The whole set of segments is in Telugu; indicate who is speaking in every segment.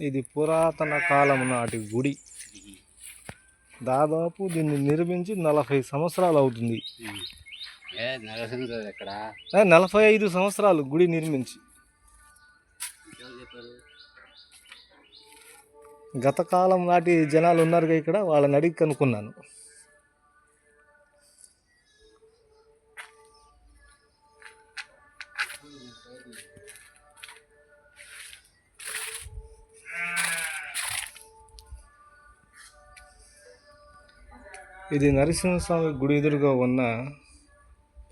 Speaker 1: ఇది పురాతన కాలం నాటి గుడి. దాదాపు దీన్ని నిర్మించి నలభై సంవత్సరాలు అవుతుంది. నలభై ఐదు సంవత్సరాలు గుడి నిర్మించి. గత కాలం నాటి జనాలు ఉన్నారుగా ఇక్కడ వాళ్ళని అడిగి కనుక్కున్నాను. ఇది నరసింహస్వామి గుడి ఎదురుగా ఉన్న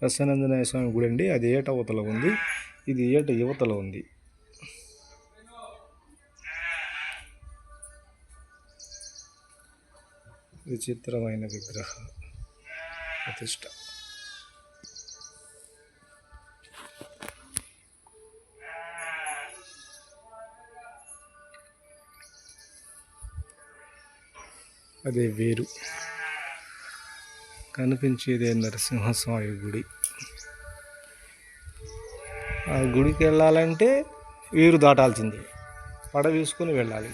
Speaker 1: ప్రసన్నంజనేయ స్వామి గుడి అండి. అది ఏట అవతల ఉంది. ఇది ఏట యువతల ఉంది. విచిత్రమైన విగ్రహ ప్రతిష్ట. అదే వేరు. కనిపించేదే నరసింహస్వామి గుడి. ఆ గుడికి వెళ్ళాలంటే వీరు దాటాల్సిందే. పడవ వేసుకొని వెళ్ళాలి.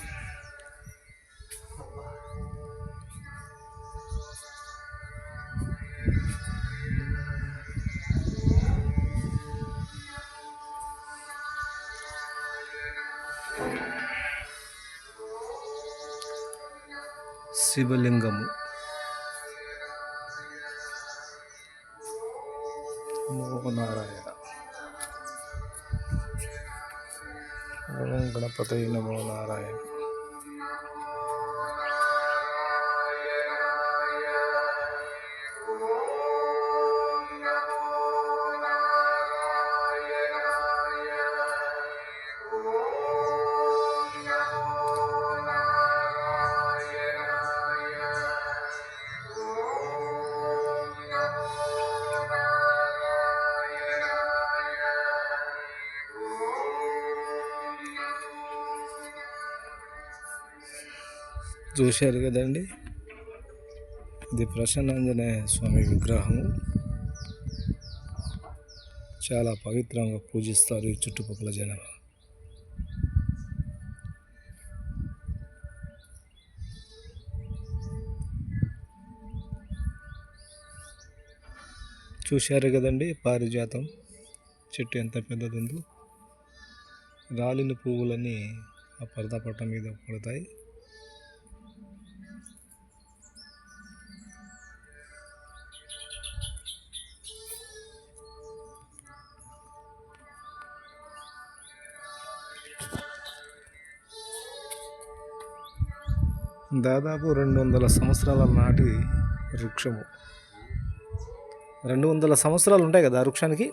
Speaker 1: శివలింగము మోహనారాయణ ఓం గణపతి నమో నారాయణ చూశారు కదండి. ఇది ప్రసన్నాంజనేయ స్వామి విగ్రహము. చాలా పవిత్రంగా పూజిస్తారు ఈ చుట్టుపక్కల జనాలు. చూశారు కదండి పారిజాతం. చెట్టు ఎంత పెద్దది ఉందో రాలిన పువ్వులన్నీ ఆ పరదా పట్ట మీద పడతాయి. దాదాపు రెండు వందల సంవత్సరాల నాటి వృక్షము. రెండు వందల సంవత్సరాలు ఉంటాయి కదా ఆ వృక్షానికి?